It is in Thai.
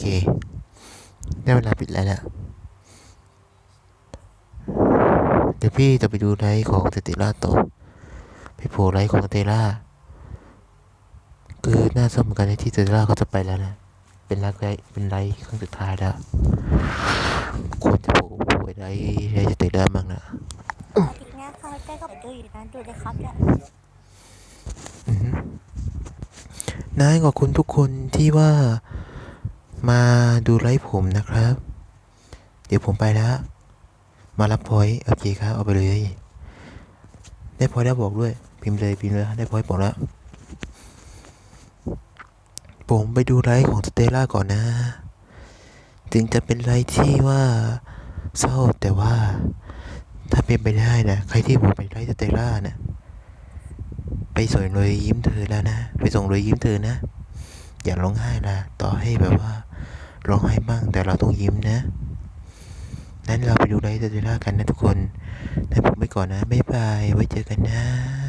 เค ได้เวลาปิดแล้วนะเดี๋ยวพี่จะไปดูไลฟ์ของสเตล่าต่อไปโผล่ไลฟ์ของสเตล่าคือหน้าส้มเหมือนกันในที่สเตล่าเขาจะไปแล้วนะ เป็นไลฟ์เป็นไลฟ์ครั้งสุดท้ายแล้วควรจะโผล่โผล่ไว้ไลฟ์ไลฟ์สเตล่าบ้างนะอีกเนี้ยเขาเต้ก็เปิดดูอยู่นะดูเลยครับเนี่ยอือฮึนายขอบคุณทุกคนที่ว่า มาดูไลฟ์ผมนะครับ เดี๋ยวผมไปแล้ว มารับพอยโอเคครับเอาไปเลย ได้พอยต์แล้วบอกด้วย พิมพ์เลยพิมพ์เลยได้พอยบอกแล้ว ผมไปดูไลฟ์ของสเตล่าก่อนนะ ถึงจะเป็นไลฟ์ที่ว่าเศร้าแต่ว่า ถ้าเป็นไปได้นะใครที่ผมไปไลฟ์สเตล่าเนี่ยไปส่งรอยยิ้มเธอแล้วนะ ไปส่งรอยยิ้มเธอนะอย่าร้องไห้ละต่อให้แบบว่า ร้องไห้บ้างแต่เราต้องยิ้มนะ นั้นเราไปดูไลฟ์เตล่ากันนะทุกคนนั้นผมไปก่อนนะ บ๊ายบาย ไว้เจอกันนะ